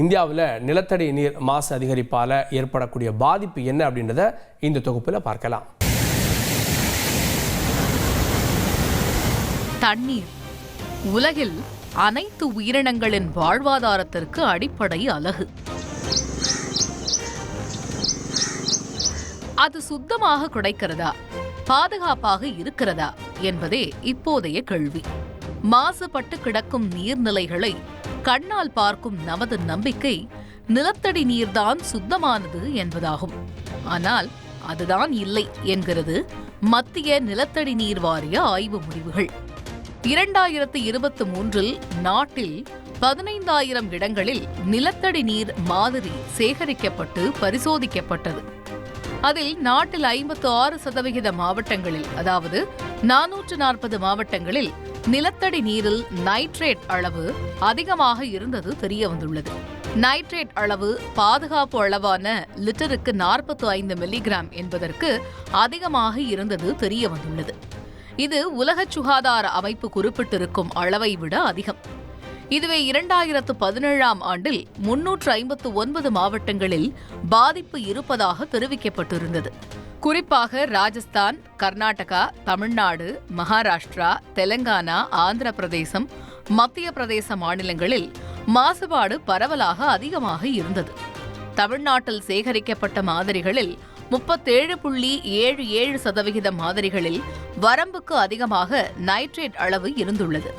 இந்தியாவில் நிலத்தடி நீர் மாசு அதிகரிப்பால் ஏற்படக்கூடிய பாதிப்பு என்ன அப்படின்றத இந்த தொகுப்பில் பார்க்கலாம். தண்ணீர். உலகில் அனைத்து உயிரினங்களின் வாழ்வாதாரத்திற்கு அடிப்படை அலகு. அது சுத்தமாக கிடைக்கிறதா? பாதுகாப்பாக இருக்கிறதா? என்பதே இப்போதைய கேள்வி. மாசுபட்டு கிடக்கும் நீர்நிலைகளை கண்ணால் பார்க்கும் நமது நம்பிக்கை நிலத்தடி நீர்தான் சுத்தமானது என்பதாகும். ஆனால் அதுதான் இல்லை என்கிறது மத்திய நிலத்தடி நீர் வாரிய ஆய்வு முடிவுகள். இரண்டாயிரத்து இருபத்தி மூன்றில் நாட்டில் பதினைந்தாயிரம் இடங்களில் நிலத்தடி நீர் மாதிரி சேகரிக்கப்பட்டு பரிசோதிக்கப்பட்டது. அதில் நாட்டில் ஐம்பத்து ஆறு சதவிகித மாவட்டங்களில் அதாவது நானூற்று நாற்பது மாவட்டங்களில் நிலத்தடி நீரில் நைட்ரேட் அளவு அதிகமாக இருந்தது தெரிய வந்துள்ளது. நைட்ரேட் அளவு பாதுகாப்பு அளவான லிட்டருக்கு நாற்பத்து ஐந்து மில்லிகிராம் என்பதற்கு அதிகமாக இருந்தது தெரிய வந்துள்ளது. இது உலக சுகாதார அமைப்பு குறிப்பிட்டிருக்கும் அளவை விட அதிகம். இதுவே இரண்டாயிரத்து பதினேழாம் ஆண்டில் முன்னூற்று ஐம்பத்து ஒன்பது மாவட்டங்களில் பாதிப்பு இருப்பதாக தெரிவிக்கப்பட்டிருந்தது. குறிப்பாக ராஜஸ்தான் கர்நாடகா தமிழ்நாடு மகாராஷ்டிரா தெலங்கானா ஆந்திர பிரதேசம் மத்திய பிரதேச மாநிலங்களில் மாசுபாடு பரவலாக அதிகமாக இருந்தது. தமிழ்நாட்டில் சேகரிக்கப்பட்ட மாதிரிகளில் முப்பத்தேழு புள்ளி ஏழு ஏழு சதவிகித மாதிரிகளில் வரம்புக்கு அதிகமாக நைட்ரேட் அளவு இருந்துள்ளது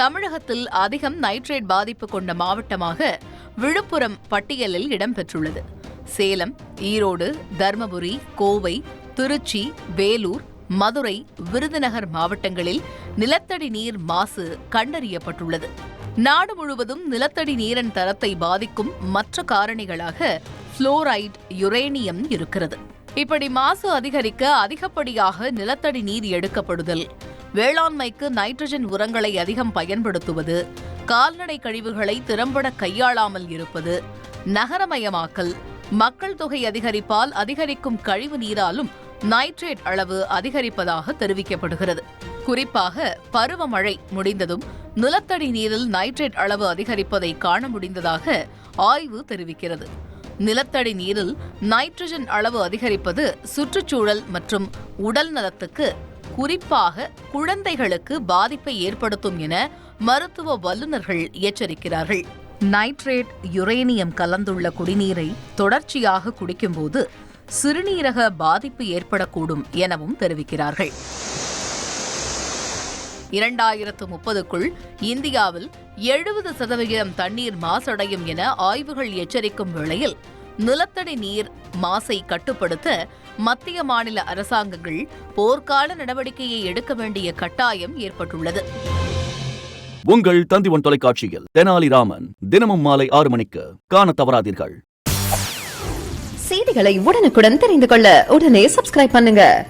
தமிழகத்தில் அதிகம் நைட்ரேட் பாதிப்பு கொண்ட மாவட்டமாக விழுப்புரம் பட்டியலில் இடம்பெற்றுள்ளது. சேலம் ஈரோடு தர்மபுரி கோவை திருச்சி வேலூர் மதுரை விருதுநகர் மாவட்டங்களில் நிலத்தடி நீர் மாசு கண்டறியப்பட்டுள்ளது. நாடு முழுவதும் நிலத்தடி நீரின் தரத்தை பாதிக்கும் மற்ற காரணிகளாக புளோரைட் யுரேனியம் இருக்கிறது. இப்படி மாசு அதிகரிக்க அதிகப்படியாக நிலத்தடி நீர் எடுக்கப்படுதல் வேளாண்மைக்கு நைட்ரஜன் உரங்களை அதிகம் பயன்படுத்துவது கால்நடை கழிவுகளை திறம்பட கையாளாமல் இருப்பது நகரமயமாக்கல் மக்கள் தொகை அதிகரிப்பால் அதிகரிக்கும் கழிவு நீராலும் நைட்ரேட் அளவு அதிகரிப்பதாக தெரிவிக்கப்படுகிறது. குறிப்பாக பருவமழை முடிந்ததும் நிலத்தடி நீரில் நைட்ரேட் அளவு அதிகரிப்பதை காண முடிந்ததாக ஆய்வு தெரிவிக்கிறது. நிலத்தடி நீரில் நைட்ரஜன் அளவு அதிகரிப்பது சுற்றுச்சூழல் மற்றும் உடல் நலத்துக்கு குறிப்பாக குழந்தைகளுக்கு பாதிப்பை ஏற்படுத்தும் என மருத்துவ வல்லுநர்கள் எச்சரிக்கிறார்கள். நைட்ரேட் யுரேனியம் கலந்துள்ள குடிநீரை தொடர்ச்சியாக குடிக்கும்போது சிறுநீரக பாதிப்பு ஏற்படக்கூடும் எனவும் தெரிவிக்கிறார்கள். இரண்டாயிரத்து முப்பதுக்குள் இந்தியாவில் எழுபது சதவிகிதம் தண்ணீர் மாசடையும் என ஆய்வுகள் எச்சரிக்கும் வேளையில் நிலத்தடி நீர் மாசை கட்டுப்படுத்த மத்திய மாநில அரசாங்கங்கள் போர்க்கால நடவடிக்கையை எடுக்க வேண்டிய கட்டாயம் ஏற்பட்டுள்ளது. உங்கள் தந்திவன் தொலைக்காட்சியில் தெனாலிராமன் தினமும் மாலை ஆறு மணிக்கு காண தவறாதீர்கள். செய்திகளை உடனுக்குடன் தெரிந்து கொள்ள உடனே சப்ஸ்கிரைப் பண்ணுங்க.